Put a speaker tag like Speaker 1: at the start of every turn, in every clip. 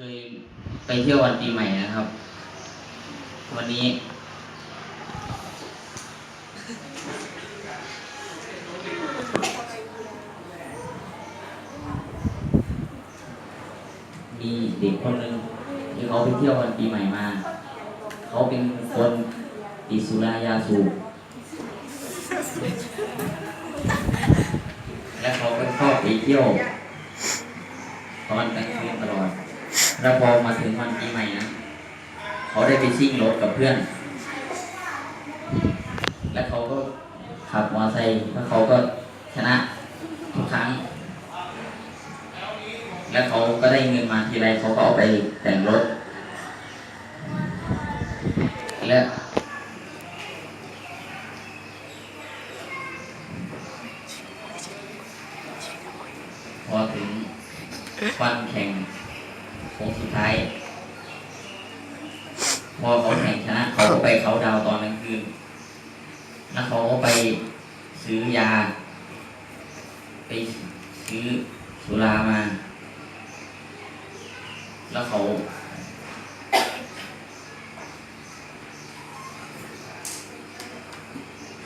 Speaker 1: เคยไปเที่ยววันปีใหม่นะครับ วันนี้ มีเด็กคนหนึ่งที่เขาไปเที่ยววันปีใหม่มา เขาเป็นคนติดสุรายาสูบและเขาก็ชอบไปเที่ยวตอนกลางคืนตลอด แล้วพอมาถึงวันปีใหม่นะ เขาได้ไปซิ่งรถกับเพื่อน และเขาก็ขับมอเตอร์ไซค์แล้วเขาก็ชนะทุกครั้ง แล้วเขาก็ได้เงินมาทีไรเขาก็เอาไปแต่งรถ และพอถึงวันแข่ง โค้งสุดท้ายพอเขาแข่งชนะเขาก็ไปเขาดาวตอนกลางคืน แล้วเขาก็ไปซื้อยา ไปซื้อสุรามา แล้วเขา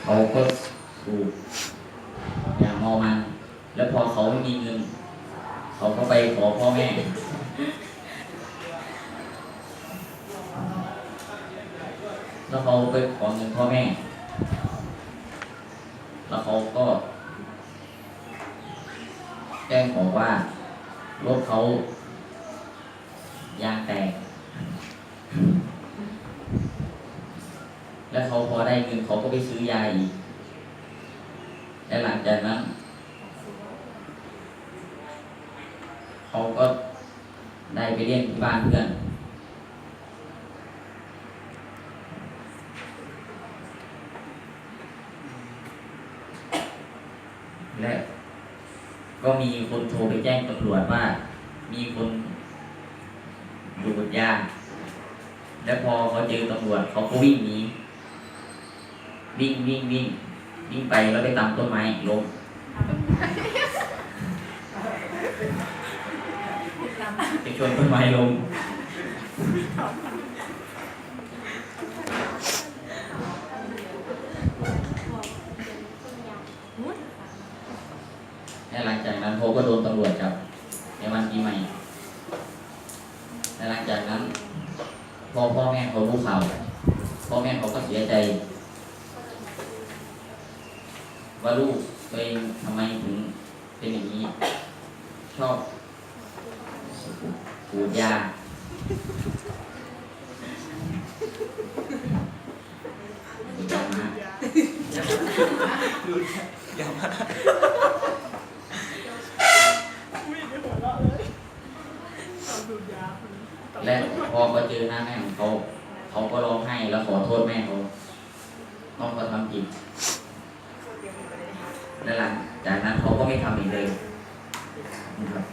Speaker 1: เขาก็ถูกยาเมามัน แล้วพอเขาไม่มีเงิน เขาก็ไปขอพ่อแม่ แล้วเขาไปขอเงินพ่อแม่ แล้วเขาก็ แจ้งบอกว่ารถเขายางแตก แล้วเขาพอได้เงินเขาก็ไปซื้อยาอีก และหลังจากนั้น เขาก็ได้ไปเรียนที่บ้านเพื่อน และก็มีคนโทรไปแจ้งตำรวจว่า มีคนดูดยาและพอเขาเจอตำรวจเขาก็วิ่งหนีวิ่งวิ่งวิ่งวิ่งไปแล้วไปตามต้นไม้ล้มไปชนต้นไม้ล้ม และหลังจากนั้นเขาก็โดนตำรวจจับในวันปีใหม่และหลังจากนั้นพอพ่อแม่เขารู้ข่าวพ่อแม่เขาก็เสียใจ ว่าลูกตัวเองทำไมถึงเป็นอย่างนี้ ชอบสูดยาสูดยามา
Speaker 2: ดูอย่ามา
Speaker 3: ไม่ได้หัวเราะเลยเอาดูดยาคนนี้
Speaker 1: และ พอมาเจอหน้าแม่ของเขาเขาก็ร้องไห้แล้วขอโทษแม่เขาต้องก็ทำผิดและหลังจากนั้นเขาก็ไม่ทำอีกเลยนะครับ